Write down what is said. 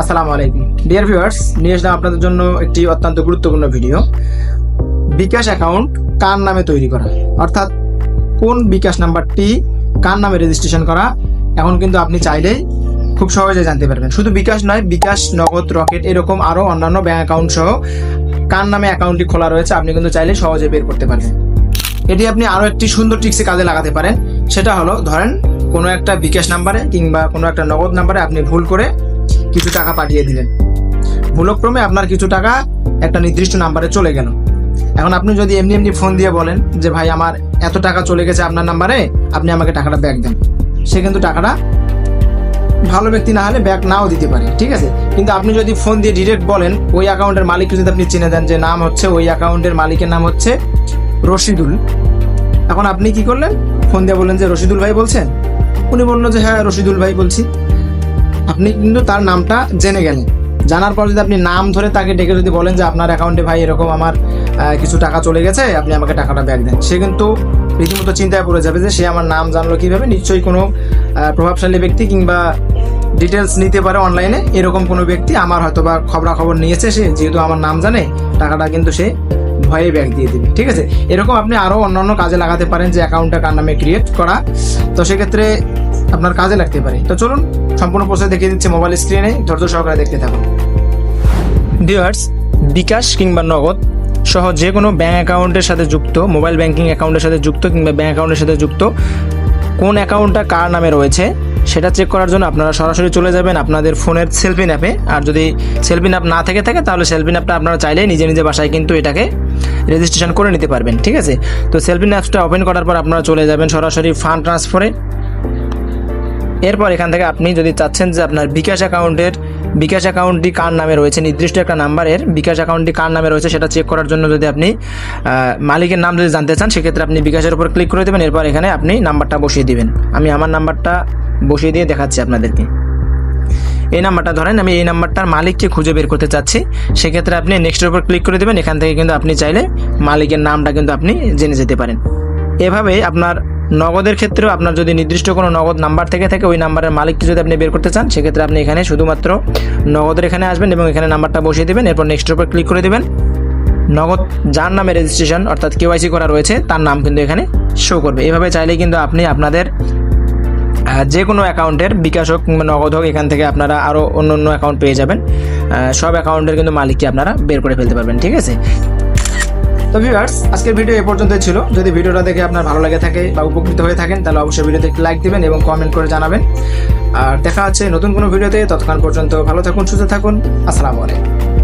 আসসালামু আলাইকুম। Dear viewers নিয়ে আসলাম আপনাদের জন্য একটি অত্যন্ত গুরুত্বপূর্ণ ভিডিও বিকাশ অ্যাকাউন্ট কার নামে তৈরি করা? অর্থাৎ কোন বিকাশ নাম্বারটি কার নামে রেজিস্ট্রেশন করা? এখন কিন্তু আপনি চাইলেই খুব সহজে জানতে পারবেন। শুধু বিকাশ নয়, বিকাশ, নগদ, রকেট এরকম আরও অন্যান্য ব্যাঙ্ক অ্যাকাউন্ট সহ কার নামে অ্যাকাউন্টটি খোলা রয়েছে, আপনি কিন্তু চাইলে সহজে বের করতে পারবেন। এটি আপনি আরও একটি সুন্দর ট্রিক্সে কাজে লাগাতে পারেন। সেটা হলো, ধরেন কোনো একটা বিকাশ নাম্বারে কিংবা কোনো একটা নগদ নাম্বারে আপনি ভুল করে কিছু টাকা পাঠিয়ে দিলেন। ভুলক্রমে আপনার কিছু টাকা একটা নির্দিষ্ট নাম্বারে চলে গেল। এখন আপনি যদি এমনি এমনি ফোন দিয়ে বলেন যে, ভাই, আমার এত টাকা চলে গেছে আপনার নাম্বারে আপনি আমাকে টাকাটা ব্যাক দেন। সে কিন্তু টাকাটা ভালো ব্যক্তি না হলে ব্যাক নাও দিতে পারে, ঠিক আছে? কিন্তু আপনি যদি ফোন দিয়ে ডিরেক্ট বলেন, ওই অ্যাকাউন্টের মালিককে যদি আপনি চিনে দেন যে, নাম হচ্ছে ওই অ্যাকাউন্টের মালিকের নাম হচ্ছে রশিদুল। এখন আপনি কি করলেন? ফোন দিয়ে বললেন যে, রশিদুল ভাই বলছেন? উনি বলল যে হ্যাঁ রশিদুল ভাই বলছি। আপনি কিন্তু তার নামটা জেনে গেলেন। জানার পর যদি আপনি নাম ধরে তাকে ডেকে যদি বলেন যে আপনার অ্যাকাউন্টে ভাই এরকম আমার কিছু টাকা চলে গেছে, আপনি আমাকে টাকাটা ব্যাক দেন। সে কিন্তু রীতিমতো চিন্তায় পড়ে যাবে যে সে আমার নাম জানলো কীভাবে। নিশ্চয়ই কোনো প্রভাবশালী ব্যক্তি কিংবা ডিটেলস নিতে পারে অনলাইনে এরকম কোনো ব্যক্তি আমার হয়তো বা খবরাখবর নিয়েছে সে, যেহেতু আমার নাম জানে, টাকাটা কিন্তু সে ভয়ে ব্যাক দিয়ে দেবে। ঠিক আছে? এরকম আপনি আরও অন্যান্য কাজে লাগাতে পারেন যে অ্যাকাউন্টটা কার নামে ক্রিয়েট করা। তো সেক্ষেত্রে আপনার কাজে লাগতে পারে। তো চলুন, সম্পূর্ণ প্রসেস দেখিয়ে দিচ্ছে মোবাইল স্ক্রিনে ধৈর্য সহকারে দেখতে থাকুন। ভিউয়ার্স বিকাশ কিংবা নগদ সহ যে কোনো ব্যাঙ্ক অ্যাকাউন্টের সাথে যুক্ত মোবাইল ব্যাংকিং অ্যাকাউন্টের সাথে যুক্ত কিংবা ব্যাঙ্ক অ্যাকাউন্টের সাথে যুক্ত, কোন অ্যাকাউন্টটা কার নামে রয়েছে, সেটা চেক করার জন্য আপনারা সরাসরি চলে যাবেন আপনাদের ফোনের সেলফিন অ্যাপে আর যদি সেলফিন অ্যাপ না থেকে থাকে, তাহলে সেলফিন অ্যাপটা আপনারা চাইলে নিজে নিজে বাসায় কিন্তু এটাকে রেজিস্ট্রেশন করে নিতে পারবেন, ঠিক আছে? তো সেলফিন অ্যাপসটা ওপেন করার পর আপনারা চলে যাবেন সরাসরি ফান্ড ট্রান্সফারে এরপর এখান থেকে আপনি যদি চাচ্ছেন যে আপনার বিকাশ অ্যাকাউন্টের, বিকাশ অ্যাকাউন্টটি কার নামে রয়েছে, নির্দিষ্ট একটা নাম্বারের বিকাশ অ্যাকাউন্টটি কার নামে রয়েছে সেটা চেক করার জন্য যদি আপনি মালিকের নাম যদি জানতে চান, সেক্ষেত্রে আপনি বিকাশের উপর ক্লিক করে দেবেন, এরপর এখানে আপনি নাম্বারটা বসিয়ে দিবেন। আমি আমার নাম্বারটা বসিয়ে দিয়ে দেখাচ্ছি আপনাদেরকে। এই নাম্বারটা ধরেন, আমি এই নাম্বারটার মালিককে খুঁজে বের করতে চাচ্ছি। সেক্ষেত্রে আপনি নেক্সটের উপর ক্লিক করে দেবেন, এখান থেকে কিন্তু আপনি চাইলে মালিকের নামটা কিন্তু আপনি জেনে যেতে পারেন। এভাবে আপনার নগদের ক্ষেত্রেও আপনার যদি নির্দিষ্ট কোনো নগদ নাম্বার থেকে থাকে, ওই নাম্বারের মালিককে যদি আপনি বের করতে চান, সেক্ষেত্রে আপনি এখানে শুধুমাত্র নগদের এখানে আসবেন এবং এখানে নাম্বারটা বসিয়ে দেবেন। এরপর নেক্সটের উপর ক্লিক করে দেবেন। নগদ যার নামে রেজিস্ট্রেশন অর্থাৎ কেওয়াইসি করা রয়েছে, তার নাম কিন্তু এখানে শো করবে। এভাবে চাইলে কিন্তু আপনি আপনাদের যে কোনো অ্যাকাউন্টের বিকাশ হোক নগদ হোক, এখান থেকে আপনারা আরও অন্য অন্য অ্যাকাউন্ট পেয়ে যাবেন। সব অ্যাকাউন্টের কিন্তু মালিককে আপনারা বের করে ফেলতে পারবেন, ঠিক আছে? তো ভিউয়ার্স আজকের ভিডিও এ পর্যন্তই ছিল। যদি ভিডিওটা দেখে আপনার ভালো লাগে থাকে বা উপকৃত হয়ে থাকেন, তাহলে অবশ্যই ভিডিওতে একটি লাইক দেবেন এবং কমেন্ট করে জানাবেন। আর দেখা হচ্ছে নতুন কোনো ভিডিওতে ততক্ষণ পর্যন্ত ভালো থাকুন, সুস্থ থাকুন। আসসালামু আলাইকুম।